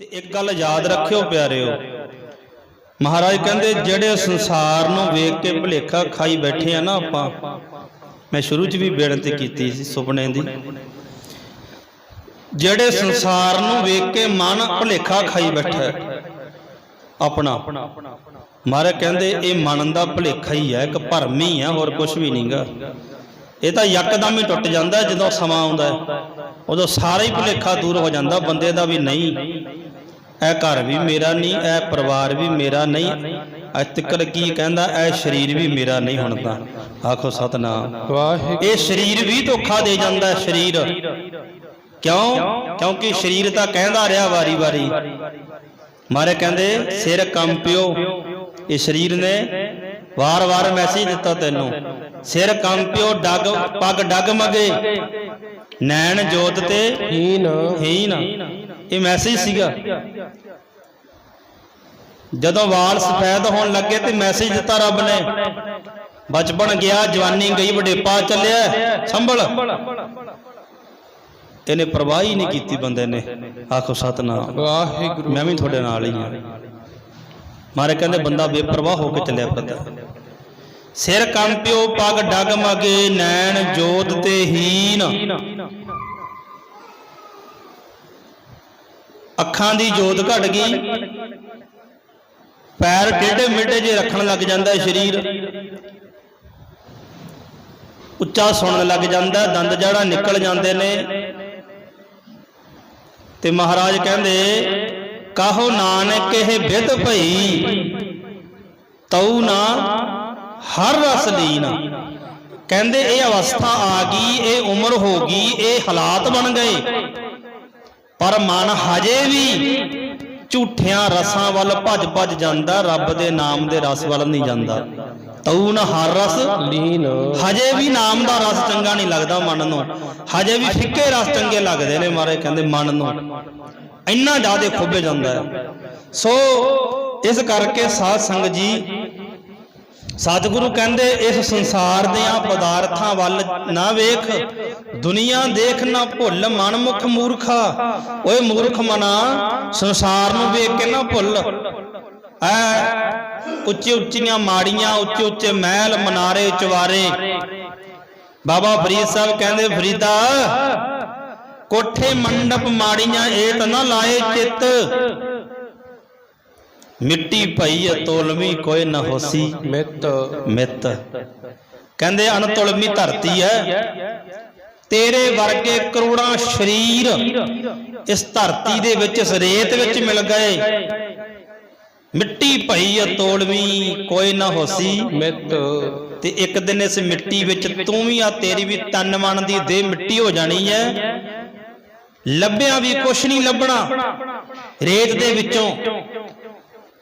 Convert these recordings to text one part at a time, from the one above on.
ਤੇ ਇੱਕ ਗੱਲ ਯਾਦ ਰੱਖਿਓ ਪਿਆਰਿਓ। ਮਹਾਰਾਜ ਕਹਿੰਦੇ, ਜਿਹੜੇ ਸੰਸਾਰ ਨੂੰ ਵੇਖ ਕੇ ਭੁਲੇਖਾ ਖਾਈ ਬੈਠੇ ਆ ਨਾ ਆਪਾਂ, ਮੈਂ ਸ਼ੁਰੂ 'ਚ ਵੀ ਬੇਨਤੀ ਕੀਤੀ ਸੀ ਸੁਪਨੇ ਦੀ। ਜਿਹੜੇ ਸੰਸਾਰ ਨੂੰ ਵੇਖ ਕੇ ਮਨ ਭੁਲੇਖਾ ਖਾਈ ਬੈਠਾ ਆਪਣਾ। ਮਹਾਰਾਜ ਕਹਿੰਦੇ, ਇਹ ਮਨ ਦਾ ਭੁਲੇਖਾ ਹੀ ਹੈ, ਇੱਕ ਭਰਮ ਹੀ ਹੈ, ਹੋਰ ਕੁਝ ਵੀ ਨਹੀਂਗਾ ਇਹ ਤਾਂ ਯਕਦਮ ਹੀ ਟੁੱਟ ਜਾਂਦਾ, ਜਦੋਂ ਸਮਾਂ ਆਉਂਦਾ ਉਦੋਂ ਸਾਰਾ ਹੀ ਭੁਲੇਖਾ ਦੂਰ ਹੋ ਜਾਂਦਾ, ਬੰਦੇ ਦਾ ਵੀ ਨਹੀਂ। ਇਹ ਘਰ ਵੀ ਮੇਰਾ ਨਹੀਂ ਇਹ ਪਰਿਵਾਰ ਵੀ ਮੇਰਾ ਨਹੀਂ। ਅੱਜ ਤੱਕ ਕੀ ਕਹਿੰਦਾ ਇਹ ਸਰੀਰ ਵੀ ਮੇਰਾ ਨਹੀਂ ਹੁਣ ਤਾਂ ਆਖੋ ਸਤਨਾਮ। ਵਾਹਿਗੁਰੂ। ਇਹ ਸਰੀਰ ਵੀ ਧੋਖਾ ਦੇ ਜਾਂਦਾ ਹੈ ਸਰੀਰ। ਕਿਉਂ? ਕਿਉਂਕਿ ਸਰੀਰ ਤਾਂ ਕਹਿੰਦਾ ਰਿਹਾ ਵਾਰੀ-ਵਾਰੀ ਮਾਰੇ ਕਹਿੰਦੇ ਸਿਰ ਕੰਪਿਓ ਇਹ ਸਰੀਰ ਨੇ ਵਾਰ-ਵਾਰ ਮੈਸੇਜ ਦਿੱਤਾ ਤੈਨੂੰ। ਸਿਰ ਕੰਪਿਓ ਡਗ ਪੱਗ ਡਗ ਮਗੇ। ਨੈਣ ਜੋਤ ਤੇ ਹੀਨ ਹੀਨ ਇਹ ਮੈਸੇਜ ਸੀਗਾ। ਜਦੋਂ ਵਾਲ ਸਫੈਦ ਹੋਣ ਲੱਗੇ ਤੇ ਮੈਸੇਜ ਦਿੱਤਾ ਰੱਬ ਨੇ। ਬਚਪਨ ਗਿਆ ਜਵਾਨੀ ਗਈ ਵਡੇਪਾ ਚੱਲਿਆ। ਸੰਭਲ। ਇਹਨੇ ਪਰਵਾਹ ਹੀ ਨਹੀਂ ਕੀਤੀ ਬੰਦੇ ਨੇ। ਆਖੋ ਸਤਨਾਮ। ਵਾਹਿਗੁਰੂ। ਮੈਂ ਵੀ ਤੁਹਾਡੇ ਨਾਲ ਹੀ ਹਾਂ। ਮਾਰੇ ਕਹਿੰਦੇ ਬੰਦਾ ਬੇਪਰਵਾਹ ਹੋ ਕੇ ਚੱਲਿਆ ਫਿਰਦਾ। ਸਿਰ ਕੰਪਿਓ ਪੱਗ ਡਗ ਮਗੇ ਨੈਣ ਜੋਤ ਤੇ ਹੀਨ ਅੱਖਾਂ ਦੀ ਜੋਤ ਘਟ ਗਈ। ਪੈਰ ਟੇਢੇ ਮੇਢੇ ਜੇ ਰੱਖਣ ਲੱਗ ਜਾਂਦਾ ਹੈ ਸਰੀਰ। ਉੱਚਾ ਸੁਣਨ ਲੱਗ ਜਾਂਦਾ, ਦੰਦ ਜੜਾ ਨਿਕਲ ਜਾਂਦੇ ਨੇ। ਤੇ ਮਹਾਰਾਜ ਕਹਿੰਦੇ, ਕਾਹੋ ਨਾਨਕ ਇਹ ਵਿਦ ਭਈ, ਤਉ ਨਾ ਹਰ ਰਸ ਲੀਨ। ਕਹਿੰਦੇ, ਇਹ ਅਵਸਥਾ ਆ ਗਈ, ਇਹ ਉਮਰ ਹੋ ਗਈ, ਇਹ ਹਾਲਾਤ ਬਣ ਗਏ। ਪਰ ਮਨ ਹਜੇ ਵੀ ਝੂਠਿਆਂ ਰਸਾਂ ਵੱਲ ਭੱਜ ਭੱਜ ਜਾਂਦਾ ਰੱਬ ਦੇ ਨਾਮ ਦੇ ਰਸ ਵੱਲ ਨਹੀਂ ਜਾਂਦਾ। ਤਉ ਨਾ ਹਰ ਰਸ ਲੀਨ। ਹਜੇ ਵੀ ਨਾਮ ਦਾ ਰਸ ਚੰਗਾ ਨਹੀਂ ਲੱਗਦਾ ਮਨ ਨੂੰ। ਹਜੇ ਵੀ ਫਿੱਕੇ ਰਸ ਚੰਗੇ ਲੱਗਦੇ ਨੇ ਮਾਰੇ ਕਹਿੰਦੇ ਮਨ ਨੂੰ। ਇੰਨਾ ਜ਼ਿਆਦਾ ਖੁੱਬੇ ਜਾਂਦਾ ਹੈ। ਸੋ ਇਸ ਕਰਕੇ ਸਾਧ ਸੰਗਤ ਜੀ ਸਤਿਗੁਰੂ ਕਹਿੰਦੇ, ਇਸ ਸੰਸਾਰ ਦੀਆਂ ਪਦਾਰਥਾਂ ਵੱਲ ਨਾ ਵੇਖ, ਦੁਨੀਆ ਦੇਖ ਨਾ ਭੁੱਲ, ਮਨਮੁਖ ਮੂਰਖਾ। ਓਏ ਮੂਰਖ ਮਨਾ, ਸੰਸਾਰ ਨੂੰ ਵੇਖ ਕੇ ਨਾ ਭੁੱਲ। ਐ, ਉੱਚੀ ਉੱਚੀਆਂ ਮਾੜੀਆਂ, ਉੱਚੇ ਉੱਚੇ ਮਹਿਲ, ਮਨਾਰੇ ਚਵਾਰੇ ਬਾਬਾ ਫਰੀਦ ਸਾਹਿਬ ਕਹਿੰਦੇ, ਫਰੀਦਾ, ਕੋਠੇ ਮੰਡਪ ਮਾੜੀਆਂ, ਇਹ ਤਾਂ ਨਾ ਲਾਏ ਚਿੱਤ। ਮਿੱਟੀ ਭਈ ਤੋਲਵੀ ਕੋਈ ਨਾ ਹੋਸੀ। ਮਿੱਤ। ਮਿੱਤ। ਕਹਿੰਦੇ ਅਨਤੁਲਮੀ ਧਰਤੀ ਹੈ। ਤੇਰੇ ਵਰਗੇ ਕਰੋੜਾਂ ਸ਼ਰੀਰ ਇਸ ਧਰਤੀ ਦੇ ਵਿੱਚ ਇਸ ਰੇਤ ਵਿੱਚ ਮਿਲ ਗਏ। ਮਿੱਟੀ ਭਈ ਤੋਲਵੀ ਕੋਈ ਨਾ ਹੋਸੀ। ਮਿੱਤ। ਤੇ ਇੱਕ ਦਿਨ ਇਸ ਮਿੱਟੀ ਵਿੱਚ ਤੂੰ ਵੀ ਆ ਤੇਰੀ ਵੀ ਤਨ ਮਨ ਦੀ ਦੇਹ ਮਿੱਟੀ ਹੋ ਜਾਣੀ ਹੈ। ਲੱਭਿਆ ਵੀ ਕੁਛ ਨਹੀਂ ਲੱਭਣਾ। ਰੇਤ ਦੇ ਵਿੱਚੋਂ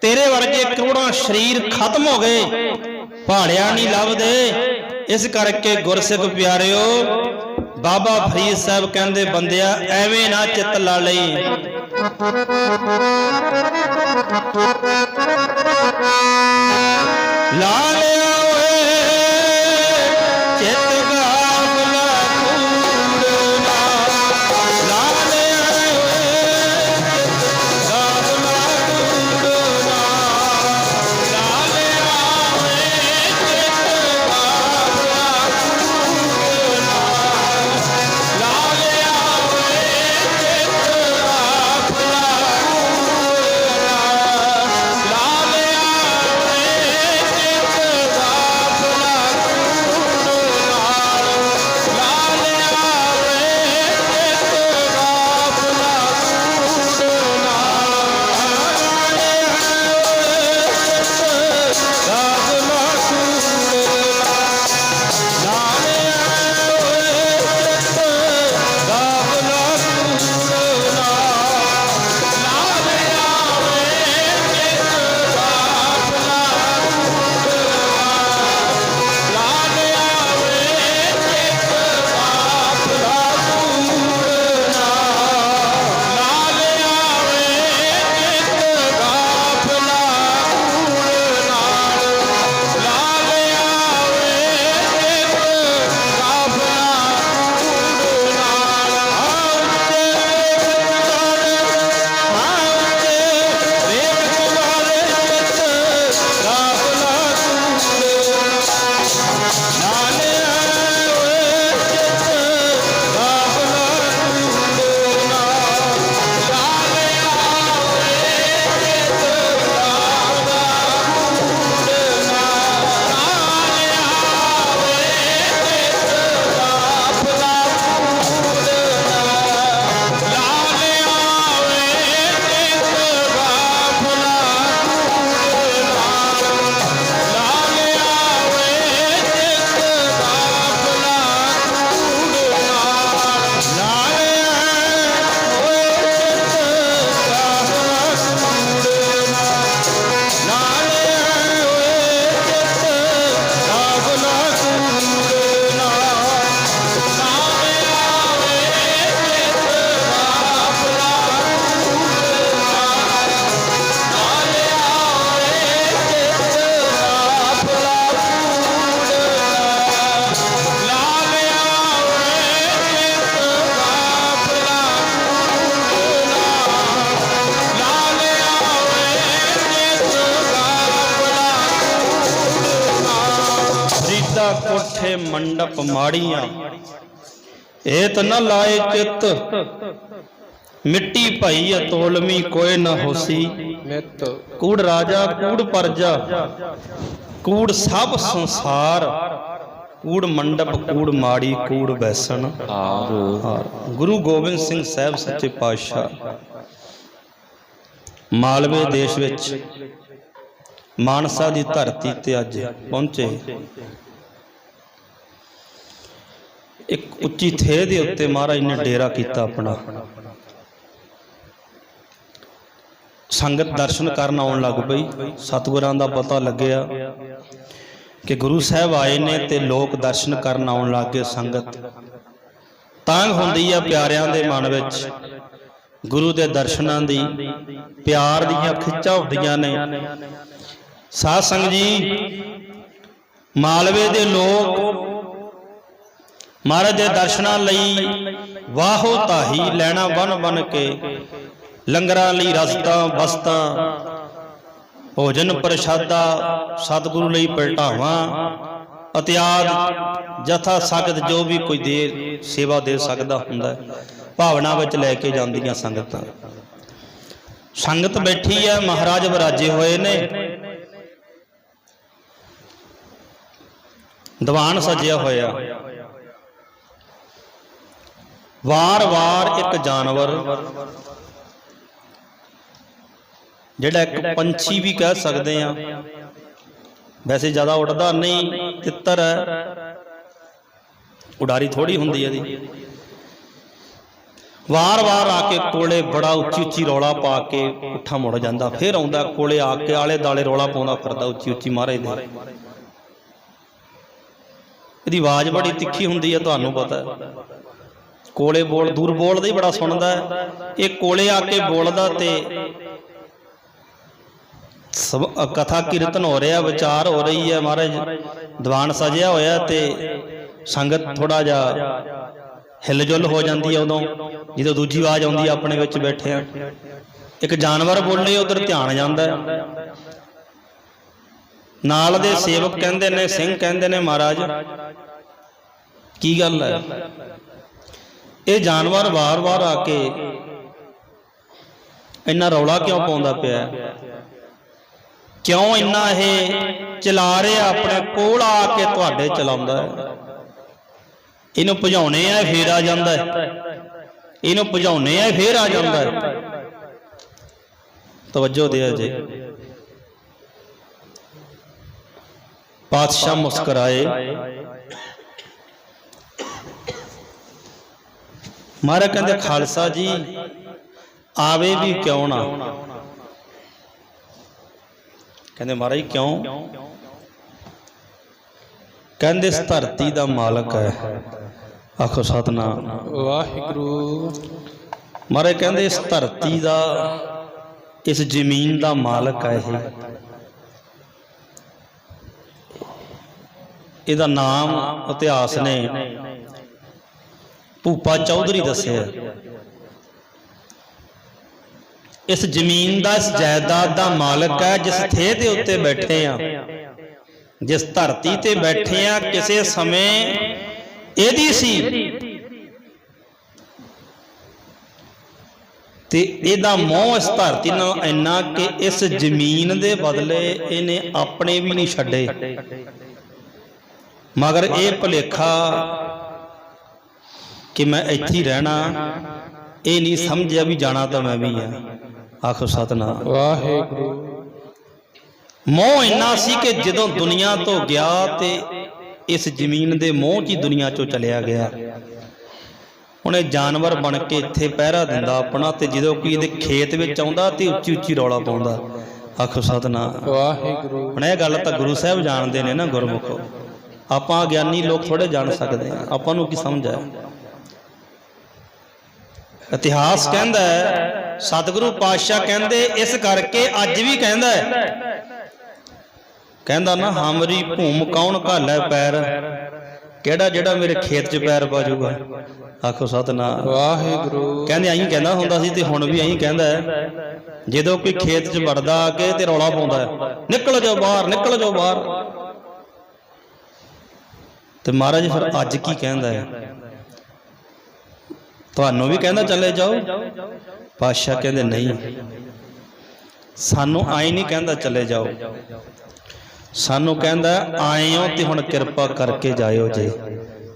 ਤੇਰੇ ਵਰਗੇ ਕਰੋੜਾਂ ਸਰੀਰ ਖਤਮ ਹੋ ਗਏ। ਪਹਾੜਿਆ ਨਹੀਂ ਲੱਭਦੇ। ਇਸ ਕਰਕੇ ਗੁਰਸਿੱਖ ਪਿਆਰਿਓ, ਬਾਬਾ ਫਰੀਦ ਸਾਹਿਬ ਕਹਿੰਦੇ ਬੰਦਿਆ, ਐਵੇਂ ਨਾ ਚਿੱਤ ਲਾ ਲਈ। ਲਾ ਲਿਆ। ਮੰਡਪ ਮਾੜੀਆਂ। ਏਤ ਨ ਲਾਏ ਚਿੱਤ। ਮਿੱਟੀ ਭਈ ਅਤੋਲਮੀ ਕੋਏ ਨ ਹੋਸੀ। ਮਿੱਤ। ਕੂੜ ਰਾਜਾ ਕੂੜ ਪਰਜਾ। ਕੂੜ ਸਭ ਸੰਸਾਰ। ਕੂੜ ਮੰਡਪ ਕੂੜ ਮਾੜੀ ਕੂੜ ਬੈਸਣ। ਹਾਰ। ਗੁਰੂ ਗੋਬਿੰਦ ਸਿੰਘ ਸਾਹਿਬ ਸੱਚੇ ਪਾਤਸ਼ਾਹ। ਮਾਲਵੇ ਦੇਸ਼ ਵਿੱਚ ਮਾਨਸਾ ਦੀ ਧਰਤੀ ਤੇ ਅੱਜ ਪਹੁੰਚੇ। ਇੱਕ ਉੱਚੀ ਥੇ ਦੇ ਉੱਤੇ ਮਹਾਰਾਜ ਨੇ ਡੇਰਾ ਕੀਤਾ ਆਪਣਾ। ਸੰਗਤ ਦਰਸ਼ਨ ਕਰਨ ਆਉਣ ਲੱਗ ਪਈ। ਸਤਿਗੁਰਾਂ ਦਾ ਪਤਾ ਲੱਗਿਆ ਕਿ ਗੁਰੂ ਸਾਹਿਬ ਆਏ ਨੇ ਤੇ ਲੋਕ ਦਰਸ਼ਨ ਕਰਨ ਆਉਣ ਲੱਗ ਗਏ ਸੰਗਤ। ਤੰਗ ਹੁੰਦੀ ਆ ਪਿਆਰਿਆਂ ਦੇ ਮਨ ਵਿੱਚ। ਗੁਰੂ ਦੇ ਦਰਸ਼ਨਾਂ ਦੀ, ਪਿਆਰ ਦੀਆਂ ਖਿੱਚਾਂ ਹੁੰਦੀਆਂ ਨੇ। ਸਾਧ ਸੰਗ ਜੀ, ਮਾਲਵੇ ਦੇ ਲੋਕ ਮਹਾਰਾਜ ਦੇ ਦਰਸ਼ਨਾਂ ਲਈ ਵਾਹੋ ਤਾਹੀ ਲੈਣਾ ਬਨ ਬਨ ਕੇ, ਲੰਗਰਾਂ ਲਈ ਰਸਤਾ ਬਸਤਾਂ, ਭੋਜਨ ਪ੍ਰਸ਼ਾਦਾ, ਸਤਿਗੁਰੂ ਲਈ ਪਲਟਾਵਾਂ ਇਤਿਆਦ ਜਥਾ ਸਗਤ ਜੋ ਵੀ ਕੋਈ ਦੇ ਸੇਵਾ ਦੇ ਸਕਦਾ ਹੁੰਦਾ ਭਾਵਨਾ ਵਿੱਚ ਲੈ ਕੇ ਜਾਂਦੀਆਂ ਸੰਗਤਾਂ। ਸੰਗਤ ਬੈਠੀ ਹੈ, ਮਹਾਰਾਜ ਵਿਰਾਜੇ ਹੋਏ ਨੇ। ਦੀਵਾਨ ਸਜਿਆ ਹੋਇਆ। ਵਾਰ-ਵਾਰ ਇੱਕ ਜਾਨਵਰ। ਜਿਹੜਾ ਇੱਕ ਪੰਛੀ ਵੀ ਕਹਿ ਸਕਦੇ ਆ ਵੈਸੇ ਜ਼ਿਆਦਾ ਉੱਡਦਾ ਨਹੀਂ ਤਿੱਤਰ ਹੈ। ਉਡਾਰੀ ਥੋੜੀ ਹੁੰਦੀ ਹੈ ਦੀ ਵਾਰ-ਵਾਰ ਆ ਕੇ ਕੋਲੇ ਬੜਾ ਉੱਚੀ ਉੱਚੀ ਰੌਲਾ ਪਾ ਕੇ ਉੱਠਾ ਮੁੜ ਜਾਂਦਾ। ਫਿਰ ਆਉਂਦਾ ਕੋਲੇ ਆ ਕੇ ਆਲੇ ਦਾਲੇ ਰੌਲਾ ਪਾਉਂਦਾ ਫਿਰਦਾ ਉੱਚੀ ਉੱਚੀ ਮਹਾਰਾਜ ਦੇ। ਇਹਦੀ ਆਵਾਜ਼ ਬੜੀ ਤਿੱਖੀ ਹੁੰਦੀ ਹੈ ਤੁਹਾਨੂੰ ਪਤਾ ਹੈ। ਕੋਲੇ ਬੋਲ, ਦੂਰ ਬੋਲਦਾ ਹੀ ਬੜਾ ਸੁਣਦਾ ਇਹ ਕੋਲੇ ਆ ਕੇ ਬੋਲਦਾ ਤੇ ਸਭ ਕਥਾ ਕੀਰਤਨ ਹੋ ਰਿਹਾ, ਵਿਚਾਰ ਹੋ ਰਹੀ ਹੈ ਮਹਾਰਾਜ। ਦੀਵਾਨ ਸਜਿਆ ਹੋਇਆ ਤੇ ਸੰਗਤ ਥੋੜਾ ਜਿਹਾ ਹਿਲਜੁਲ ਹੋ ਜਾਂਦੀ ਹੈ ਉਦੋਂ, ਜਦੋਂ ਦੂਜੀ ਆਵਾਜ਼ ਆਉਂਦੀ ਹੈ ਆਪਣੇ ਵਿੱਚ ਬੈਠੇ ਆ ਇੱਕ ਜਾਨਵਰ ਬੋਲੇ, ਉਧਰ ਧਿਆਨ ਜਾਂਦਾ ਨਾਲ ਦੇ ਸੇਵਕ ਕਹਿੰਦੇ ਨੇ, ਸਿੰਘ ਕਹਿੰਦੇ ਨੇ ਮਹਾਰਾਜ, ਕੀ ਗੱਲ ਹੈ? ਇਹ ਜਾਨਵਰ ਵਾਰ-ਵਾਰ ਆ ਕੇ ਇੰਨਾ ਰੌਲਾ ਕਿਉਂ ਪਾਉਂਦਾ ਪਿਆ? ਕਿਉਂ ਇੰਨਾ ਇਹ ਚਲਾ ਰਿਹਾ? ਆਪਣੇ ਕੋਲ ਆ ਕੇ ਤੁਹਾਡੇ ਚਲਾਉਂਦਾ ਹੈ। ਇਹਨੂੰ ਭਜਾਉਣੇ ਆ, ਇਹ ਫੇਰ ਆ ਜਾਂਦਾ ਹੈ। ਇਹਨੂੰ ਭਜਾਉਣੇ ਆ, ਇਹ ਫੇਰ ਆ ਜਾਂਦਾ ਹੈ। ਤਵੱਜੋ ਦਿਓ ਜੀ। ਪਾਤਸ਼ਾਹ ਮੁਸਕਰਾਏ। ਮਹਾਰਾਜ ਕਹਿੰਦੇ ਖਾਲਸਾ ਜੀ ਆਵੇ ਵੀ ਕਿਉਂ ਨਾ? ਕਹਿੰਦੇ ਮਹਾਰਾਜ ਕਿਉਂ? ਕਹਿੰਦੇ ਇਸ ਧਰਤੀ ਦਾ ਮਾਲਕ ਹੈ। ਆਖੋ ਸਤਨਾਮ। ਵਾਹਿਗੁਰੂ। ਮਹਾਰਾਜ ਕਹਿੰਦੇ ਇਸ ਧਰਤੀ ਦਾ ਇਸ ਜ਼ਮੀਨ ਦਾ ਮਾਲਕ ਹੈ ਇਹ। ਇਹਦਾ ਨਾਮ ਇਤਿਹਾਸ ਨੇ ਭੂਪਾ ਚੌਧਰੀ ਦੱਸਿਆ। ਇਸ ਜ਼ਮੀਨ ਦਾ ਇਸ ਜਾਇਦਾਦ ਦਾ ਮਾਲਕ ਹੈ ਜਿਸ ਥੇ ਦੇ ਉੱਤੇ ਬੈਠੇ ਆ ਜਿਸ ਧਰਤੀ ਤੇ ਬੈਠੇ ਆ ਕਿਸੇ ਸਮੇਂ ਇਹਦੀ ਸੀ। ਤੇ ਇਹਦਾ ਮੋਹ ਇਸ ਧਰਤੀ ਨਾਲ ਇੰਨਾ ਕਿ ਇਸ ਜ਼ਮੀਨ ਦੇ ਬਦਲੇ ਇਹਨੇ ਆਪਣੇ ਵੀ ਨਹੀਂ ਛੱਡੇ। ਮਗਰ ਇਹ ਭੁਲੇਖਾ ਕਿ ਮੈਂ ਇੱਥੇ ਹੀ ਰਹਿਣਾ। ਇਹ ਨਹੀਂ ਸਮਝਿਆ ਵੀ ਜਾਣਾ ਤਾਂ ਮੈਂ ਵੀ ਆ। ਆਖੋ ਸਤਨਾਮ। ਵਾਹਿਗੁਰੂ। ਮੋਹ ਇੰਨਾ ਸੀ ਕਿ ਜਦੋਂ ਦੁਨੀਆ ਤੋਂ ਗਿਆ ਤੇ ਇਸ ਜ਼ਮੀਨ ਦੇ ਮੋਹ 'ਚ ਹੀ ਦੁਨੀਆ 'ਚੋਂ ਚਲਿਆ ਗਿਆ। ਇਹ ਜਾਨਵਰ ਬਣ ਕੇ ਇੱਥੇ ਪਹਿਰਾ ਦਿੰਦਾ ਆਪਣਾ ਤੇ ਜਦੋਂ ਕੋਈ ਇਹਦੇ ਖੇਤ ਵਿੱਚ ਆਉਂਦਾ ਤੇ ਉੱਚੀ ਉੱਚੀ ਰੌਲਾ ਪਾਉਂਦਾ। ਆਖੋ ਸਤਨਾਮ। ਵਾਹਿਗੁਰੂ। ਹੁਣ ਇਹ ਗੱਲ ਤਾਂ ਗੁਰੂ ਸਾਹਿਬ ਜਾਣਦੇ ਨੇ ਨਾ ਗੁਰਮੁਖੋ। ਆਪਾਂ ਗਿਆਨੀ ਲੋਕ ਥੋੜੇ ਜਾਣ ਸਕਦੇ ਆ। ਆਪਾਂ ਨੂੰ ਕੀ ਸਮਝ ਹੈ ਇਤਿਹਾਸ ਕਹਿੰਦਾ ਹੈ ਸਤਿਗੁਰੂ ਪਾਤਸ਼ਾਹ ਕਹਿੰਦੇ ਇਸ ਕਰਕੇ ਅੱਜ ਵੀ ਕਹਿੰਦਾ ਹੈ। ਕਹਿੰਦਾ ਨਾ ਹਮਰੀ ਭੂਮ ਕੌਣ ਘਾਲੇ ਪੈਰ? ਕਿਹੜਾ ਜਿਹੜਾ ਮੇਰੇ ਖੇਤ 'ਚ ਪੈਰ ਪਾ ਜਾਊਗਾ? ਆਖੋ ਸਤਨਾਮ। ਵਾਹਿਗੁਰੂ। ਕਹਿੰਦੇ ਐਂ ਕਹਿੰਦਾ ਹੁੰਦਾ ਸੀ ਤੇ ਹੁਣ ਵੀ ਐਂ ਕਹਿੰਦਾ ਹੈ। ਜਦੋਂ ਕੋਈ ਖੇਤ 'ਚ ਵੜਦਾ ਆ ਕੇ ਤੇ ਰੌਲਾ ਪਾਉਂਦਾ ਹੈ। ਨਿਕਲ ਜਾਓ ਬਾਹਰ ਨਿਕਲ ਜਾਓ ਬਾਹਰ। ਤੇ ਮਹਾਰਾਜ ਫਿਰ ਅੱਜ ਕੀ ਕਹਿੰਦਾ ਹੈ? ਤੁਹਾਨੂੰ ਵੀ ਕਹਿੰਦਾ ਚਲੇ ਜਾਓ। ਪਾਤਸ਼ਾਹ ਕਹਿੰਦੇ ਨਹੀਂ। ਸਾਨੂੰ ਆਏ ਨਹੀਂ ਕਹਿੰਦਾ ਚਲੇ ਜਾਓ। ਸਾਨੂੰ ਕਹਿੰਦਾ ਹੋ ਤੇ ਹੁਣ ਕਿਰਪਾ ਕਰਕੇ ਜਾਇਓ ਜੇ।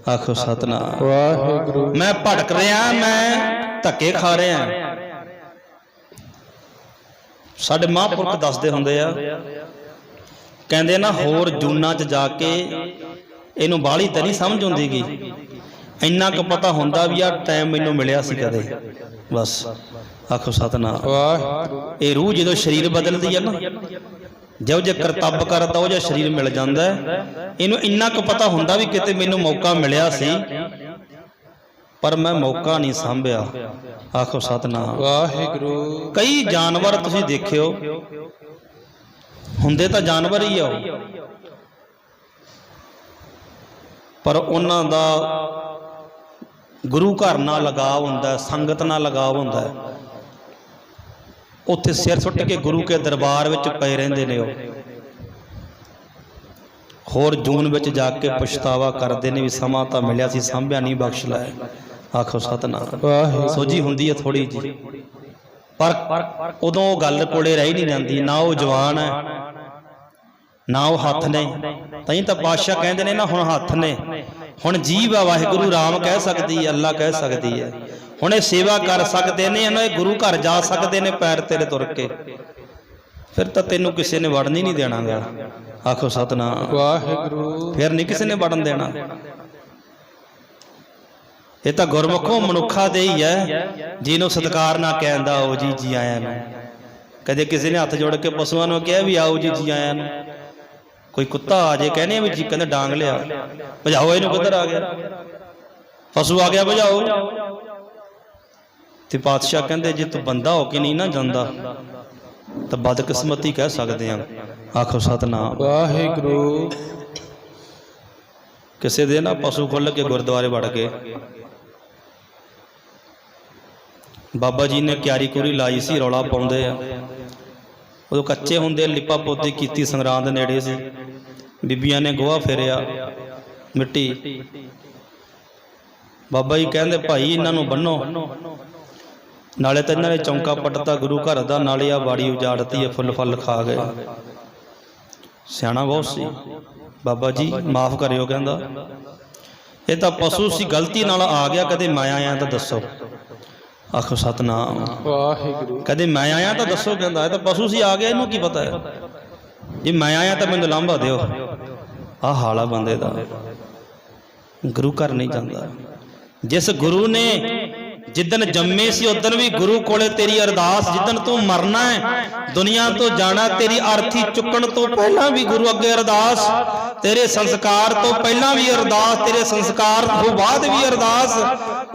ਆਖੋ ਸਤਨਾਮ। ਵਾਹਿਗੁਰੂ। ਮੈਂ ਭਟਕ ਰਿਹਾ ਮੈਂ ਧੱਕੇ ਖਾ ਰਿਹਾ। ਸਾਡੇ ਮਹਾਂਪੁਰਖ ਦੱਸਦੇ ਹੁੰਦੇ ਆ ਕਹਿੰਦੇ ਨਾ ਹੋਰ ਜੂਨਾਂ 'ਚ ਜਾ ਕੇ ਇਹਨੂੰ ਬਾਹਲੀ ਤਾਂ ਨਹੀਂ ਸਮਝ ਆਉਂਦੀਗੀ ਇੰਨਾ ਕੁ ਪਤਾ ਹੁੰਦਾ ਵੀ ਆ ਟਾਈਮ ਮੈਨੂੰ ਮਿਲਿਆ ਸੀ ਕਦੇ। ਬਸ। ਆਖੋ ਸਤਨਾਮ। ਵਾਹਿਗੁਰੂ ਇਹ ਰੂਹ ਜਦੋਂ ਸਰੀਰ ਬਦਲਦੀ ਹੈ ਨਾ ਜਿਹੋ ਜੇ ਕਰਤੱਵ ਕਰਦਾ ਉਹ ਜਿਹਾ ਸਰੀਰ ਮਿਲ ਜਾਂਦਾ। ਇਹਨੂੰ ਇੰਨਾ ਕੁ ਪਤਾ ਹੁੰਦਾ ਵੀ ਕਿਤੇ ਮੈਨੂੰ ਮੌਕਾ ਮਿਲਿਆ ਸੀ ਪਰ ਮੈਂ ਮੌਕਾ ਨਹੀਂ ਸੰਭਿਆ। ਆਖੋ ਸਤਨਾਮ। ਵਾਹਿਗੁਰੂ। ਕਈ ਜਾਨਵਰ ਤੁਸੀਂ ਦੇਖਿਓ ਹੁੰਦੇ ਤਾਂ ਜਾਨਵਰ ਹੀ ਆ ਉਹ। ਪਰ ਉਹਨਾਂ ਦਾ ਗੁਰੂ ਘਰ ਨਾਲ ਲਗਾਵ ਹੁੰਦਾ ਹੈ, ਸੰਗਤ ਨਾਲ ਲਗਾਵ ਹੁੰਦਾ। ਹੈ ਉੱਥੇ ਸਿਰ ਸੁੱਟ ਕੇ ਗੁਰੂ ਕੇ ਦਰਬਾਰ ਵਿੱਚ ਪਏ ਰਹਿੰਦੇ ਨੇ ਉਹ। ਹੋਰ ਜੂਨ ਵਿੱਚ ਜਾ ਕੇ ਪਛਤਾਵਾ ਕਰਦੇ ਨੇ ਵੀ ਸਮਾਂ ਤਾਂ ਮਿਲਿਆ ਸੀ ਸੰਭਿਆ ਨਹੀਂ ਬਖਸ਼ ਲਾਇਆ ਆਖੋ ਸਤਨਾਮ। ਸੋਝੀ ਹੁੰਦੀ ਹੈ ਥੋੜੀ ਜੀ ਪਰ ਉਦੋਂ ਉਹ ਗੱਲ ਕੋਲੇ ਰਹਿ ਨਹੀਂ ਜਾਂਦੀ ਨਾ ਉਹ ਜਵਾਨ ਹੈ ਨਾ ਉਹ ਹੱਥ ਨੇ। ਤਈ ਤਾਂ ਪਾਤਸ਼ਾਹ ਕਹਿੰਦੇ ਨੇ ਨਾ ਹੁਣ ਹੱਥ ਨੇ। ਹੁਣ ਜੀਵ ਆ ਵਾਹਿਗੁਰੂ ਰਾਮ ਕਹਿ ਸਕਦੀ ਹੈ ਅੱਲਾ ਕਹਿ ਸਕਦੀ ਹੈ। ਹੁਣ ਇਹ ਸੇਵਾ ਕਰ ਸਕਦੇ ਨੇ ਇਹਨਾਂ ਇਹ ਗੁਰੂ ਘਰ ਜਾ ਸਕਦੇ ਨੇ ਪੈਰ ਤੇਰੇ ਤੁਰ ਕੇ। ਫਿਰ ਤਾਂ ਤੈਨੂੰ ਕਿਸੇ ਨੇ ਵੜਨ ਹੀ ਨਹੀਂ ਦੇਣਾਗਾ। ਆਖੋ ਸਤਨਾਮ। ਵਾਹਿਗੁਰੂ। ਫਿਰ ਨਹੀਂ ਕਿਸੇ ਨੇ ਵੜਨ ਦੇਣਾ। ਇਹ ਤਾਂ ਗੁਰਮੁਖੋਂ ਮਨੁੱਖਾ ਦੇ ਹੀ ਹੈ। ਜਿਹਨੂੰ ਸਤਕਾਰ ਨਾ ਕਹਿੰਦਾ ਆਓ ਜੀ ਜੀ ਆਇਆਂ ਨੂੰ। ਕਦੇ ਕਿਸੇ ਨੇ ਹੱਥ ਜੋੜ ਕੇ ਪਸ਼ੂਆਂ ਨੂੰ ਕਿਹਾ ਵੀ ਆਓ ਜੀ ਜੀ ਆਇਆਂ ਨੂੰ। ਕੋਈ ਕੁੱਤਾ ਆ ਜੇ ਕਹਿੰਦੇ ਆ ਵੀ ਜੀ ਕਹਿੰਦਾ ਡਾਂਗ ਲਿਆ। ਭਜਾਓ ਇਹਨੂੰ ਕਿੱਧਰ ਆ ਗਿਆ? ਪਸ਼ੂ ਆ ਗਿਆ ਭਜਾਓ। ਤੇ ਪਾਤਸ਼ਾਹ ਕਹਿੰਦੇ ਜੇ ਤੂੰ ਬੰਦਾ ਹੋ ਕੇ ਨਹੀਂ ਨਾ ਜਾਂਦਾ ਤਾਂ ਬਦਕਿਸਮਤੀ ਕਹਿ ਸਕਦੇ ਆ। ਆਖੋ ਸਤਨਾਮ। ਵਾਹਿਗੁਰੂ। ਕਿਸੇ ਦੇ ਨਾ ਪਸ਼ੂ ਖੁੱਲ ਕੇ ਗੁਰਦੁਆਰੇ ਵੜ ਗਏ। ਬਾਬਾ ਜੀ ਨੇ ਕਿਆਰੀ ਕੁਰੀ ਲਾਈ ਸੀ ਰੌਲਾ ਪਾਉਂਦੇ ਆ। ਉਦੋਂ ਕੱਚੇ ਹੁੰਦੇ ਲਿਪਾ ਪੋਤੀ ਕੀਤੀ ਸੰਗਰਾਂਦ ਦੇ ਨੇੜੇ ਸੀ। ਬੀਬੀਆਂ ਨੇ ਗੋਹਾ ਫੇਰਿਆ ਮਿੱਟੀ। ਬਾਬਾ ਜੀ ਕਹਿੰਦੇ ਭਾਈ ਇਹਨਾਂ ਨੂੰ ਬੰਨੋ। ਨਾਲੇ ਤਾਂ ਇਹਨਾਂ ਨੇ ਚੌਂਕਾ ਪੱਟਤਾ ਗੁਰੂ ਘਰ ਦਾ ਨਾਲੇ ਆ ਬਾੜੀ ਉਜਾੜਤੀ ਹੈ ਫੁੱਲ ਫਲ ਖਾ ਗਏ। ਸਿਆਣਾ ਬਹੁਤ ਸੀ। ਬਾਬਾ ਜੀ ਮਾਫ ਕਰਿਓ ਕਹਿੰਦਾ। ਇਹ ਤਾਂ ਪਸ਼ੂ ਸੀ ਗਲਤੀ ਨਾਲ ਆ ਗਿਆ ਕਦੇ ਮੈਂ ਆਇਆ ਤਾਂ ਦੱਸੋ। ਆਖੋ ਸਤਨਾਮ। ਵਾਹਿਗੁਰੂ। ਕਦੇ ਮੈਂ ਆਇਆ ਤਾਂ ਦੱਸੋ ਕਹਿੰਦਾ ਇਹ ਤਾਂ ਪਸ਼ੂ ਸੀ ਆ ਗਿਆ ਇਹਨੂੰ ਕੀ ਪਤਾ ਹੈ? ਜੇ ਮੈਂ ਆਇਆ ਤਾਂ ਮੈਨੂੰ ਲਾਂਭਾ ਦਿਓ। ਆਹ ਹਾਲਾ ਬੰਦੇ ਦਾ। ਗੁਰੂ ਘਰ ਨਹੀਂ ਜਾਂਦਾ। ਜਿਸ ਗੁਰੂ ਨੇ ਜਿੱਦਨ ਜੰਮੇ ਸੀ ਉਦਨ ਵੀ ਗੁਰੂ ਕੋਲੇ ਤੇਰੀ ਅਰਦਾਸ ਜਿੱਦਨ ਤੂੰ ਮਰਨਾ ਹੈ, ਦੁਨੀਆ ਤੋਂ ਜਾਣਾ, ਤੇਰੀ ਅਰਥੀ ਚੁੱਕਣ ਤੋਂ ਪਹਿਲਾਂ ਵੀ ਗੁਰੂ ਅੱਗੇ ਅਰਦਾਸ, ਤੇਰੇ ਸੰਸਕਾਰ ਤੋਂ ਪਹਿਲਾਂ ਵੀ ਅਰਦਾਸ, ਤੇਰੇ ਸੰਸਕਾਰ ਤੋਂ ਬਾਅਦ ਵੀ ਅਰਦਾਸ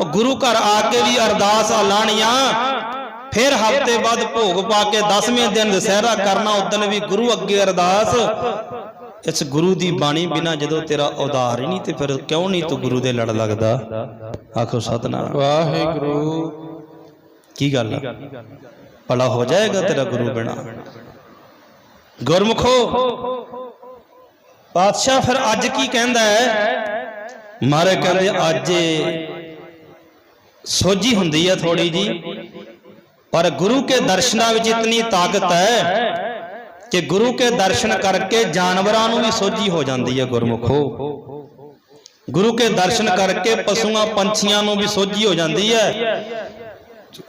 ਗੁਰੂ ਘਰ ਆ ਕੇ ਵੀ ਅਰਦਾਸ ਐਲਾਣੀਆਂ ਫਿਰ ਹਫ਼ਤੇ ਬਾਅਦ ਭੋਗ ਪਾ ਕੇ 10ਵੇਂ ਦਿਨ ਦਸਹਿਰਾ ਕਰਨਾ ਉਦਨ ਵੀ ਗੁਰੂ ਅੱਗੇ ਅਰਦਾਸ। ਇਸ ਗੁਰੂ ਦੀ ਬਾਣੀ ਬਿਨਾ ਜਦੋਂ ਤੇਰਾ ਉਧਾਰ ਹੀ ਨਹੀਂ ਤੇ ਫਿਰ ਕਿਉਂ ਨਹੀਂ ਤੂੰ ਗੁਰੂ ਦੇ ਲੜ ਲੱਗਦਾ? ਆਖੋ ਸਤਨਾਮ। ਵਾਹਿਗੁਰੂ। ਕੀ ਗੱਲ ਆ? ਭਲਾ ਹੋ ਜਾਏਗਾ ਤੇਰਾ ਗੁਰੂ ਬਿਨਾ। ਗੁਰਮੁਖੋ ਪਾਤਸ਼ਾਹ ਫਿਰ ਅੱਜ ਕੀ ਕਹਿੰਦਾ ਹੈ? ਮਾਰੇ ਕਹਿੰਦੇ ਅੱਜ ਸੋਝੀ ਹੁੰਦੀ ਹੈ ਥੋੜੀ ਜੀ ਪਰ ਗੁਰੂ ਕੇ ਦਰਸ਼ਨਾਂ ਵਿੱਚ ਇਤਨੀ ਤਾਕਤ ਹੈ ਕਿ ਗੁਰੂ ਕੇ ਦਰਸ਼ਨ ਕਰਕੇ ਜਾਨਵਰਾਂ ਨੂੰ ਵੀ ਸੋਝੀ ਹੋ ਜਾਂਦੀ ਹੈ ਗੁਰਮੁਖੋ। ਗੁਰੂ ਕੇ ਦਰਸ਼ਨ ਕਰਕੇ ਪਸ਼ੂਆਂ ਪੰਛੀਆਂ ਨੂੰ ਵੀ ਸੋਝੀ ਹੋ ਜਾਂਦੀ ਹੈ।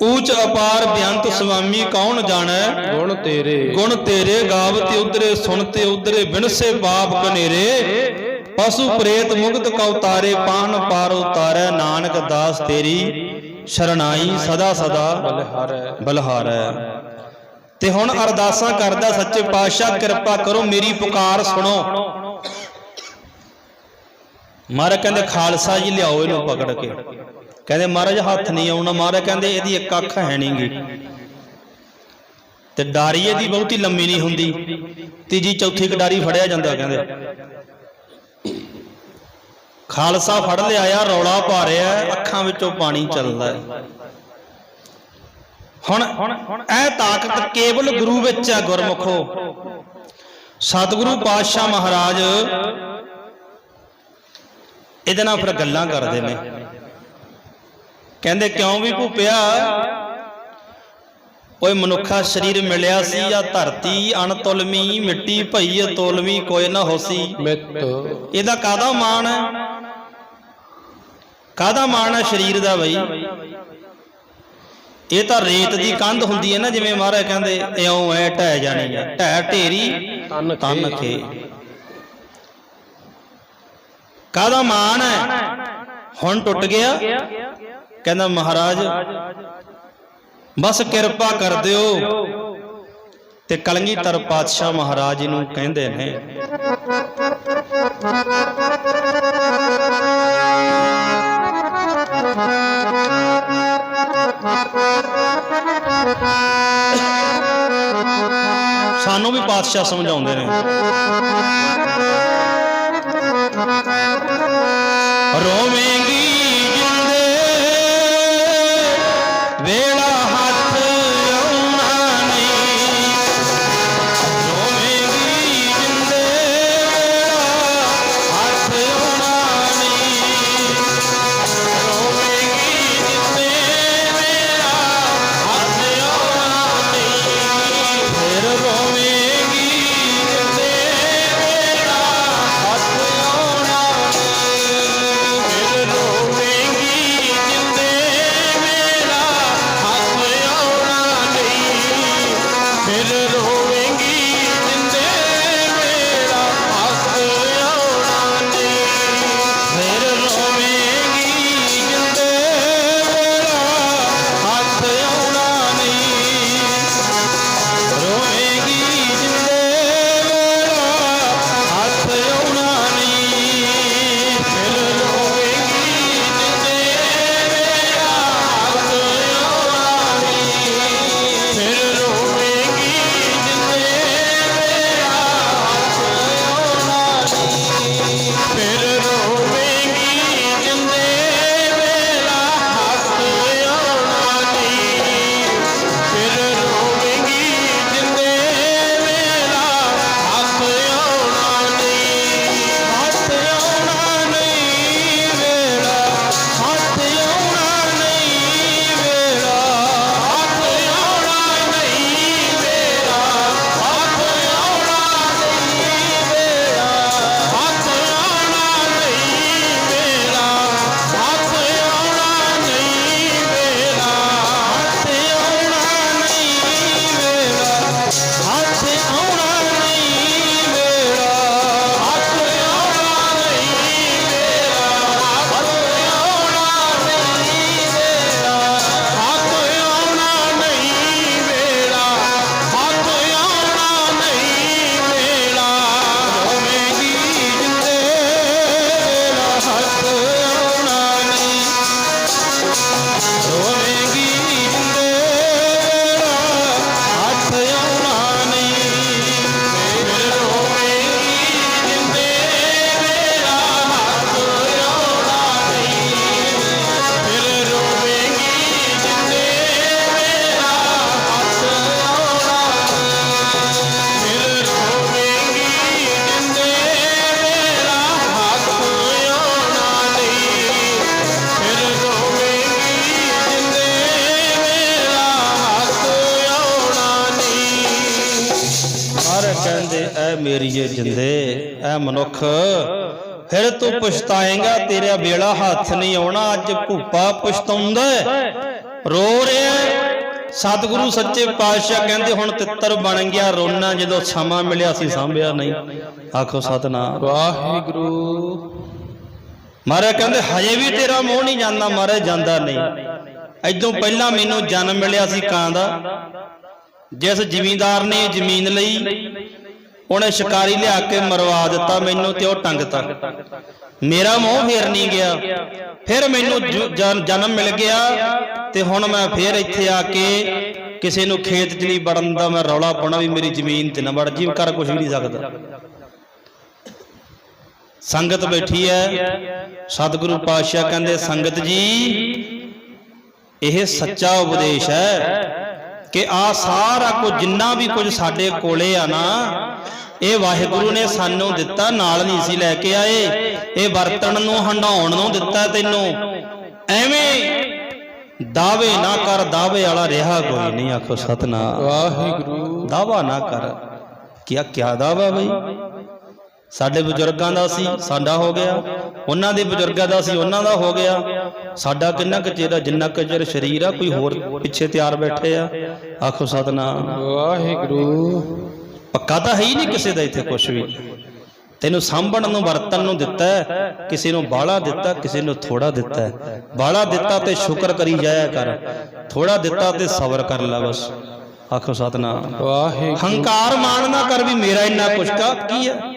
ਊਚ ਅਪਾਰ ਬਿਆੰਤ ਸੁਆਮੀ ਕੌਣ ਜਾਣੈ? ਗੁਣ ਤੇਰੇ। ਗੁਣ ਤੇਰੇ ਗਾਵਤੇ ਉਧਰੇ ਸੁਣਤੇ ਉਧਰੇ ਬਿਨਸੇ ਪਾਪ ਕਨੇਰੇ। ਪਸ਼ੂ ਪ੍ਰੇਤ ਮੁਕਤ ਕਉ ਤਾਰੇ ਪਾਹਨ ਪਾਰ ਉਤਾਰੈ ਨਾਨਕ ਦਾਸ ਤੇਰੀ। ਸ਼ਰਣਾਈ ਸਦਾ ਸਦਾ ਬਲਹਾਰੈ। ਤੇ ਹੁਣ ਅਰਦਾਸਾਂ ਕਰਦਾ ਸੱਚੇ ਪਾਤਸ਼ਾਹ, ਕਿਰਪਾ ਕਰੋ ਮੇਰੀ ਪੁਕਾਰ ਸੁਣੋ। ਮਹਾਰਾਜ ਕਹਿੰਦੇ, ਖਾਲਸਾ ਜੀ, ਲਿਆਓ ਇਹਨੂੰ ਪਕੜ ਕੇ। ਕਹਿੰਦੇ, ਮਹਾਰਾਜ, ਹੱਥ ਨਹੀਂ ਆਉਣਾ। ਮਹਾਰਾਜ ਕਹਿੰਦੇ, ਇਹਦੀ ਇੱਕ ਅੱਖ ਹੈ ਨਹੀਂਗੀ ਤੇ ਡਾਰੀ ਇਹਦੀ ਬਹੁਤੀ ਲੰਮੀ ਨਹੀਂ ਹੁੰਦੀ। ਤੀਜੀ, ਚੌਥੀ ਕਡਾਰੀ ਫੜਿਆ ਜਾਂਦਾ, ਕਹਿੰਦੇ। ਖਾਲਸਾ ਫੜ ਲਿਆ ਆ ਰੌਲਾ ਪਾ ਰਿਹਾ ਅੱਖਾਂ ਵਿੱਚੋਂ ਪਾਣੀ ਚੱਲਦਾ ਹੈ। ਹੁਣ ਇਹ ਤਾਕਤ ਕੇਵਲ ਗੁਰੂ ਵਿੱਚ ਹੈ, ਗੁਰਮੁਖੋ। ਸਤਿਗੁਰੂ ਪਾਤਸ਼ਾਹ ਮਹਾਰਾਜ ਇਹਦੇ ਨਾਲ ਫਿਰ ਗੱਲਾਂ ਕਰਦੇ ਨੇ। ਕਹਿੰਦੇ, ਕਿਉਂ ਵੀ ਭੁੱਪਿਆ ਓਏ ਮਨੁੱਖਾ ਸਰੀਰ ਮਿਲਿਆ ਸੀ ਜਾਂ ਧਰਤੀ ਅਣਤੁਲਮੀ ਮਿੱਟੀ ਭਈ ਅਤੁਲਮੀ ਕੋਈ ਨਾ ਹੋਸੀ। ਮਿੱਤ ਇਹਦਾ ਕਾਦਾ ਮਾਣ? ਹੈ ਕਾਦਾ ਮਾਣ ਹੈ ਸਰੀਰ ਦਾ ਬਈ? ਇਹ ਤਾਂ ਰੇਤ ਦੀ ਕੰਧ ਹੁੰਦੀ ਹੈ ਨਾ ਜਿਵੇਂ ਮਹਾਰਾਜ ਕਹਿੰਦੇ ਇਉਂ ਐ ਢਹਿ ਜਾਣੀ ਹੈ ਢਹਿ ਢੇਰੀ ਤਨ ਤਨ ਖੇ। ਕਾਦਾ ਮਾਣ ਹੈ? ਹੁਣ ਟੁੱਟ ਗਿਆ। ਕਹਿੰਦਾ ਮਹਾਰਾਜ ਬਸ ਕਿਰਪਾ ਕਰ ਦਿਓ। ਤੇ ਕਲਗੀਧਰ ਪਾਤਸ਼ਾਹ ਮਹਾਰਾਜ ਜੀ ਨੂੰ ਕਹਿੰਦੇ ਨੇ, ਸਾਨੂੰ ਵੀ ਪਾਤਸ਼ਾਹ ਸਮਝਾਉਂਦੇ ਨੇ। ਰੋਵੇਂਗੀ ਐ ਮੇਰੀਏ ਜਿੰਦੇ ਐ ਮਨੁੱਖ। ਫਿਰ ਤੂੰ ਪਛਤਾਏਂਗਾ ਤੇਰਾ ਵੇਲਾ ਹੱਥ ਨਹੀਂ ਆਉਣਾ ਅੱਜ ਭੂਪਾ ਪਛਤਾਉਂਦਾ। ਰੋ ਰਿਹਾ। ਸਤਿਗੁਰੂ ਸੱਚੇ ਪਾਤਸ਼ਾਹ ਕਹਿੰਦੇ ਹੁਣ ਤਿੱਤਰ ਬਣ ਗਿਆ ਰੋਣਾ ਜਦੋਂ ਸਮਾਂ ਮਿਲਿਆ ਸੀ ਸਾਂਭਿਆ ਨਹੀਂ। ਆਖੋ ਸਤਨਾਮ। ਵਾਹਿਗੁਰੂ। ਮਹਾਰਾਜ ਕਹਿੰਦੇ ਹਜੇ ਵੀ ਤੇਰਾ ਮੋਹ ਨਹੀਂ ਜਾਂਦਾ ਮਹਾਰਾਜ ਜਾਂਦਾ ਨਹੀਂ। ਐਦੋਂ ਪਹਿਲਾਂ ਮੈਨੂੰ ਜਨਮ ਮਿਲਿਆ ਸੀ ਕਾਂ ਦਾ। ਜਿਸ ਜ਼ਿਮੀਂਦਾਰ ਨੇ ਜ਼ਮੀਨ ਲਈ ਉਹਨੇ ਸ਼ਿਕਾਰੀ ਲਿਆ ਕੇ ਮਰਵਾ ਦਿੱਤਾ, ਮੈਨੂੰ ਤੇ ਉਹ ਟੰਗਤਾ ਮੇਰਾ ਮੋਹ ਫੇਰ ਨਹੀਂ ਗਿਆ। ਫਿਰ ਮੈਨੂੰ ਜਨਮ ਮਿਲ ਗਿਆ ਤੇ ਹੁਣ ਮੈਂ ਫੇਰ ਇੱਥੇ ਆ ਕੇ ਕਿਸੇ ਨੂੰ ਖੇਤ 'ਚ ਨਹੀਂ ਵੜਨ ਦਾ ਮੈਂ ਰੌਲਾ ਪਾਉਣਾ ਵੀ ਮੇਰੀ ਜ਼ਮੀਨ ਤੇ ਨਾ ਵੜ ਜੀ ਕਰ ਕੁਝ ਵੀ ਨਹੀਂ ਸਕਦਾ। ਸੰਗਤ ਬੈਠੀ ਹੈ, ਸਤਿਗੁਰੂ ਪਾਤਸ਼ਾਹ ਕਹਿੰਦੇ, ਸੰਗਤ ਜੀ, ਇਹ ਸੱਚਾ ਉਪਦੇਸ਼ ਹੈ। ਕਿ ਆ ਸਾਰਾ ਕੁਝ ਜਿੰਨਾ ਵੀ ਕੁਝ ਸਾਡੇ ਕੋਲੇ ਆ ਨਾ ਇਹ ਵਾਹਿਗੁਰੂ ਨੇ ਸਾਨੂੰ ਦਿੱਤਾ ਨਾਲ ਨਹੀਂ ਸੀ ਲੈ ਕੇ ਆਏ। ਇਹ ਵਰਤਣ ਨੂੰ ਹੰਡਾਉਣ ਨੂੰ ਦਿੱਤਾ ਤੈਨੂੰ। ਐਵੇਂ ਦਾਵੇ ਨਾ ਕਰ ਦਾਵੇ ਵਾਲਾ ਰਿਹਾ ਕੋਈ ਨਹੀਂ ਆਖੋ ਸਤਨਾਮ। ਵਾਹਿਗੁਰੂ। ਦਾਵਾ ਨਾ ਕਰ। ਕਿਆ ਕਿਆ ਦਾਵਾ ਬਈ? ਸਾਡੇ ਬਜ਼ੁਰਗਾਂ ਦਾ ਸੀ ਸਾਡਾ ਹੋ ਗਿਆ। ਉਹਨਾਂ ਦੇ ਬਜ਼ੁਰਗਾਂ ਦਾ ਸੀ ਉਹਨਾਂ ਦਾ ਹੋ ਗਿਆ। ਸਾਡਾ ਕਿੰਨਾ ਕੁ ਚਿਰ ਜਿੰਨਾ ਕੁ ਚਿਰ ਸਰੀਰ ਆ ਕੋਈ ਹੋਰ ਪਿੱਛੇ ਤਿਆਰ ਬੈਠੇ ਆ। ਆਖੋ ਸਤਨਾਮ। ਵਾਹਿਗੁਰੂ। ਪੱਕਾ ਤਾਂ ਹੈ ਹੀ ਨਹੀਂ ਕਿਸੇ ਦਾ ਇੱਥੇ ਕੁਝ ਵੀ। ਤੈਨੂੰ ਸਾਂਭਣ ਨੂੰ ਵਰਤਨ ਨੂੰ ਦਿੱਤਾ ਹੈ, ਕਿਸੇ ਨੂੰ ਬਾਹਲਾ ਦਿੱਤਾ ਕਿਸੇ ਨੂੰ ਥੋੜਾ ਦਿੱਤਾ ਹੈ। ਬਾਹਲਾ ਦਿੱਤਾ ਤੇ ਸ਼ੁਕਰ ਕਰੀ ਜਾਇਆ ਕਰ। ਥੋੜਾ ਦਿੱਤਾ ਤੇ ਸਬਰ ਕਰ ਲੈ ਬਸ। ਆਖੋ ਸਤਨਾਮ। ਵਾਹਿਗੁਰੂ। ਹੰਕਾਰ ਮਾਨ ਨਾ ਕਰ ਵੀ ਮੇਰਾ ਇੰਨਾ ਕੁਛ ਕਾ ਕੀ ਹੈ?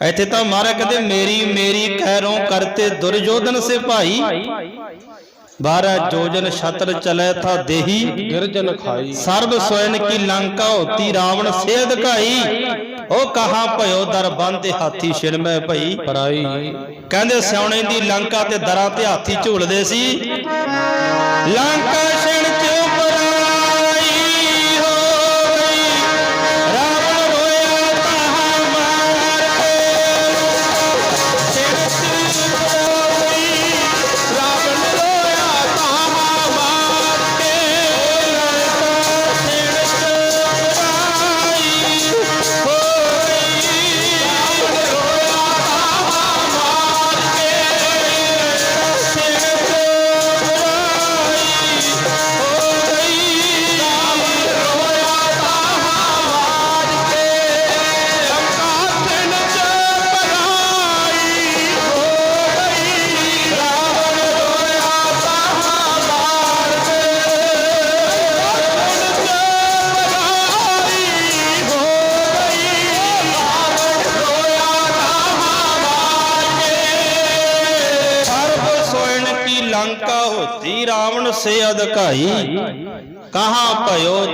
ਇੱਥੇ ਤਾਂ ਮਹਾਰਾਜ ਕਹਿੰਦੇ ਮੇਰੀ ਮੇਰੀ ਕਹਿਰੋਂ ਕਰਤੇ ਦੁਰਯੋਧਨ ਸੇ ਭਾਈ ਬਾਰਾ ਜੋਜਨ ਛਤਰ ਚਲੇ ਥਾ ਦੇਹੀ। ਗਿਰਜਨ ਖਾਈ। ਸਰਬ ਸੋਇਨ ਕੀ ਲੰਕਾ ਹੋਤੀ ਰਾਵਣ ਸੇ ਅਧਿਕਾਈ ਉਹ ਕਹਾ ਭਇਓ ਦਰ ਬੰਦੇ ਹਾਥੀ ਛਿੜ ਮੈਂ ਭਈ। ਪਰਾਈ। ਕਹਿੰਦੇ ਸਿਆਉਣੇ ਦੀ ਲੰਕਾ ਤੇ ਦਰਾਂ ਤੇ ਹਾਥੀ ਝੂਲਦੇ ਸੀ। ਲੰਕਾ ਛਿਣ ਚ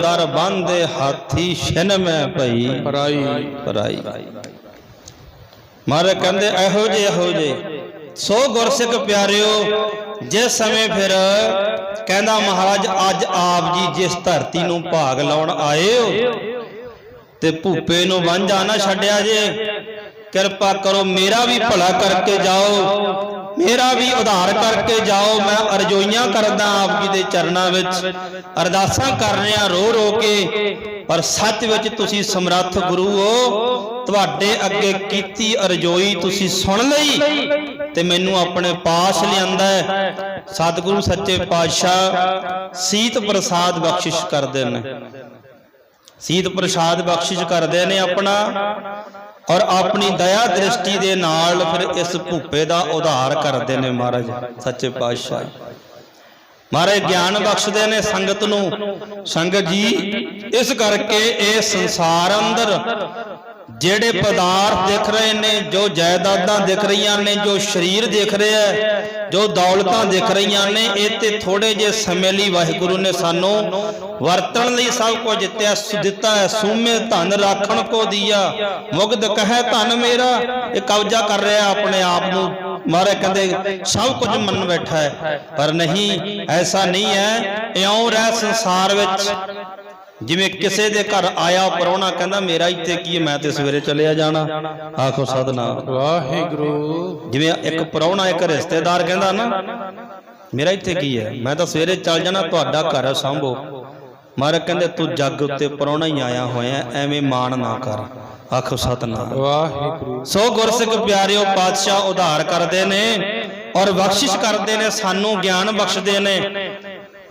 ਦਰ ਬੰਦੇ ਹਾਥੀ ਛਿਨ ਮੈਂ ਭਈ। ਪਰਾਈ। ਪਰਾਈ। ਮਹਾਰਾਜ ਕਹਿੰਦੇ ਇਹੋ ਜੇ ਇਹੋ ਜੇ ਸੋ ਗੁਰਸਿੱਖ ਪਿਆਰਿਓ ਜਿਸ ਸਮੇਂ ਫਿਰ ਕਹਿੰਦਾ ਮਹਾਰਾਜ ਅੱਜ ਆਪ ਜੀ ਜਿਸ ਧਰਤੀ ਨੂੰ ਭਾਗ ਲਾਉਣ ਆਏ ਹੋ ਤੇ ਭੂਪੇ ਨੂੰ ਵਾਂਝਾ ਨਾ ਛੱਡਿਆ ਜੇ। ਕਿਰਪਾ ਕਰੋ ਮੇਰਾ ਵੀ ਭਲਾ ਕਰਕੇ ਜਾਓ। ਮੇਰਾ ਵੀ ਉਧਾਰ ਕਰਕੇ ਜਾਓ, ਮੈਂ ਅਰਜ਼ੋਈਆਂ ਕਰਦਾ ਆਪ ਜੀ ਦੇ ਚਰਨਾਂ ਵਿੱਚ। ਅਰਦਾਸਾਂ ਕਰ ਰਿਹਾ, ਰੋ ਰੋ ਕੇ, ਪਰ ਸੱਚ ਵਿੱਚ ਤੁਸੀਂ ਸਮਰੱਥ ਗੁਰੂ ਹੋ। ਤੁਹਾਡੇ ਅੱਗੇ ਕੀਤੀ ਅਰਜ਼ੋਈ ਤੁਸੀਂ ਸੁਣ ਲਈ ਤੇ ਮੈਨੂੰ ਆਪਣੇ ਪਾਸ ਲਿਆਂਦਾ ਸਤਿਗੁਰੂ ਸੱਚੇ ਪਾਤਸ਼ਾਹ, ਸੀਤ ਪ੍ਰਸਾਦ ਬਖਸ਼ਿਸ਼ ਕਰਦੇ ਨੇ। ਸੀਤ ਪ੍ਰਸਾਦ ਬਖਸ਼ਿਸ਼ ਕਰਦੇ ਨੇ ਆਪਣਾ। ਔਰ ਆਪਣੀ ਦਇਆ ਦ੍ਰਿਸ਼ਟੀ ਦੇ ਨਾਲ ਫਿਰ ਇਸ ਭੁੱਪੇ ਦਾ ਉਧਾਰ ਕਰਦੇ ਨੇ ਮਹਾਰਾਜ, ਸੱਚੇ ਪਾਤਸ਼ਾਹ। ਮਹਾਰਾਜ, ਗਿਆਨ ਬਖਸ਼ਦੇ ਨੇ ਸੰਗਤ ਨੂੰ। ਸੰਗਤ ਜੀ, ਇਸ ਕਰਕੇ ਇਹ ਸੰਸਾਰ ਅੰਦਰ ਜਿਹੜੇ ਪਦਾਰਥ ਦਿਖ ਰਹੇ ਨੇ ਜੋ ਜਾਇਦਾਦਾਂ ਦਿਖ ਰਹੀਆਂ ਨੇ ਜੋ ਸਰੀਰ ਦਿਖ ਰਿਹਾ ਹੈ ਜੋ ਦੌਲਤਾਂ ਦਿਖ ਰਹੀਆਂ ਨੇ ਇਹ ਤੇ ਥੋੜੇ ਜੇ ਸਮੇਂ ਲਈ ਵਾਹਿਗੁਰੂ ਨੇ ਸਾਨੂੰ ਵਰਤਣ ਲਈ ਸਭ ਕੁਝ ਦਿੱਤਾ ਦਿੱਤਾ ਹੈ। ਸੂਮੇ ਧਨ ਰਾਖਣ ਕੋ ਦੀਆ ਮੁਗਧ ਕਹੈ ਧਨ ਮੇਰਾ ਇਹ ਕਬਜ਼ਾ ਕਰ ਰਿਹਾ ਆਪਣੇ ਆਪ ਨੂੰ। ਮਹਾਰਾਜ ਕਹਿੰਦੇ ਸਭ ਕੁਝ ਮੰਨ ਬੈਠਾ ਹੈ। ਪਰ ਨਹੀਂ ਐਸਾ ਨਹੀਂ ਹੈ ਇਉਂ ਰਹਿ ਸੰਸਾਰ ਵਿੱਚ। ਜਿਵੇਂ ਕਿਸੇ ਦੇ ਘਰ ਆਇਆ ਪਰੋਣਾ ਕਹਿੰਦਾ ਮੇਰਾ ਇੱਥੇ ਕੀ ਹੈ? ਮੈਂ ਤੇ ਸਵੇਰੇ ਚਲਿਆ ਜਾਣਾ। ਆਖੋ ਸਤਨਾਮ। ਵਾਹਿਗੁਰੂ। ਜਿਵੇਂ ਇੱਕ ਪਰੋਣਾ ਇੱਕ ਰਿਸ਼ਤੇਦਾਰ ਕਹਿੰਦਾ ਨਾ ਮੇਰਾ ਇੱਥੇ ਕੀ ਹੈ? ਮੈਂ ਤਾਂ ਸਵੇਰੇ ਚੱਲ ਜਾਣਾ ਤੁਹਾਡਾ ਘਰ ਸੰਭੋ। ਮਹਾਰਾਜ ਕਹਿੰਦੇ ਤੂੰ ਜੱਗ ਉੱਤੇ ਪਰੋਣਾ ਹੀ ਆਇਆ ਹੋਇਆ ਐਵੇਂ ਮਾਣ ਨਾ ਕਰ। ਆਖੋ ਸਤਨਾਮ। ਵਾਹਿਗੁਰੂ। ਸੋ ਗੁਰਸਿੱਖ ਪਿਆਰਿਓ ਪਾਤਸ਼ਾਹ ਉਧਾਰ ਕਰਦੇ ਨੇ ਔਰ ਬਖਸ਼ਿਸ਼ ਕਰਦੇ ਨੇ ਸਾਨੂੰ ਗਿਆਨ ਬਖਸ਼ਦੇ ਨੇ।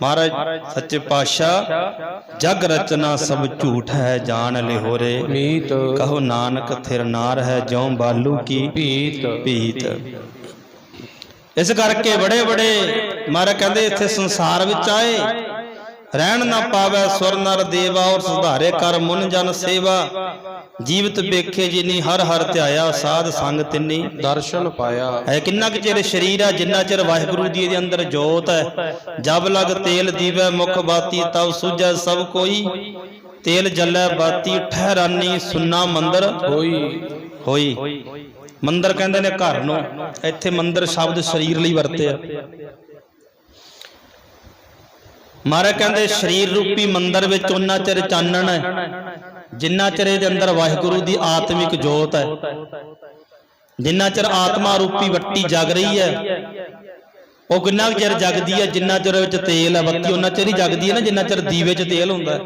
ਮਹਾਰਾਜ ਸੱਚੇ ਪਾਤਸ਼ਾਹ ਜਗ ਰਚਨਾ ਸਭ ਝੂਠ ਹੈ ਜਾਣ ਲਿਹੋਰੇ। ਮੀਤ। ਕਹੋ ਨਾਨਕ ਥਿਰ ਨਾਰ ਹੈ ਜਿਉ ਬਾਲੂ ਕੀ? ਭੀਤ। ਭੀਤ। ਇਸ ਕਰਕੇ ਬੜੇ ਬੜੇ ਮਹਾਰਾਜ ਕਹਿੰਦੇ ਇੱਥੇ ਸੰਸਾਰ ਵਿੱਚ ਆਏ। ਰਹਿਣ ਨਾ ਪਾਵੇ ਸੁਰ ਨਰ ਦੇਵਾ ਔਰ ਸੁਧਾਰੇ ਕਰ ਮੁਨ ਜਨ ਸੇਵਾ। ਜੀਵਤ ਵੇਖੇ ਜਿਨੀ ਹਰ ਹਰ ਧਿਆਇਆ ਸਾਧ ਸੰਗ ਤਿੰਨੀ ਦਰਸ਼ਨ ਪਾਇਆ। ਹੈ ਕਿੰਨਾ ਕੁ ਚਿਰ ਸਰੀਰ ਆ ਜਿੰਨਾ ਚਿਰ ਵਾਹਿਗੁਰੂ ਜੀ ਦੇ ਅੰਦਰ ਜੋਤ ਹੈ। ਜਬ ਲਗ ਤੇਲ ਦੀਵੈ ਮੁਖ ਬਾਤੀ ਤਬ ਸੁਝੈ ਸਭ ਕੋਈ। ਤੇਲ ਜਲੈ ਬਾਤੀ ਠਹਿਰਾਨੀ ਸੁਨਾ ਮੰਦਰ। ਹੋਈ ਹੋਈ। ਮੰਦਰ ਕਹਿੰਦੇ ਨੇ ਘਰ ਨੂੰ। ਇੱਥੇ ਮੰਦਰ ਸ਼ਬਦ ਸਰੀਰ ਲਈ ਵਰਤਿਆ ਮਹਾਰਾਜ ਕਹਿੰਦੇ ਸਰੀਰ ਰੂਪੀ ਮੰਦਰ ਵਿੱਚ ਉਹਨਾਂ ਚਿਰ ਚਾਨਣ ਹੈ। ਜਿੰਨਾ ਚਿਰ ਇਹਦੇ ਅੰਦਰ ਵਾਹਿਗੁਰੂ ਦੀ ਆਤਮਿਕ ਜੋਤ ਹੈ। ਜਿੰਨਾ ਚਿਰ ਆਤਮਾ ਰੂਪੀ ਵੱਟੀ ਜਗ ਰਹੀ ਹੈ ਉਹ ਕਿੰਨਾ ਚਿਰ ਜਗਦੀ ਹੈ ਜਿੰਨਾ ਚਿਰ ਵਿੱਚ ਤੇਲ ਹੈ ਬੱਤੀ ਉਹਨਾਂ ਚਿਰ ਹੀ ਜਗਦੀ ਹੈ ਨਾ ਜਿੰਨਾ ਚਿਰ ਦੀਵੇ 'ਚ ਤੇਲ ਹੁੰਦਾ।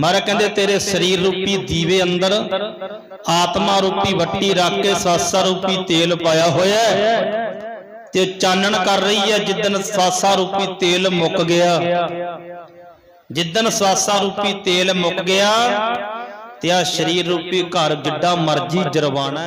ਮਹਾਰਾਜ ਕਹਿੰਦੇ ਤੇਰੇ ਸਰੀਰ ਰੂਪੀ ਦੀਵੇ ਅੰਦਰ ਆਤਮਾ ਰੂਪੀ ਵੱਟੀ ਰੱਖ ਕੇ ਸਾਸਾ ਰੂਪੀ ਤੇਲ ਪਾਇਆ ਹੋਇਆ ਹੈ। ਤੇ ਚਾਨਣ ਕਰ ਰਹੀ ਹੈ ਜਿੱਦਨ ਸਵਾਸਾ ਰੂਪੀ ਤੇਲ ਮੁੱਕ ਗਿਆ। ਜਿੱਦਨ ਸਾਸਾ ਰੂਪੀ ਤੇਲ ਮੁੱਕ ਗਿਆ ਤੇ ਆ ਸਰੀਰ ਰੂਪੀ ਘਰ ਜਿੱਡਾ ਮਰਜ਼ੀ ਜਰਵਾਣਾ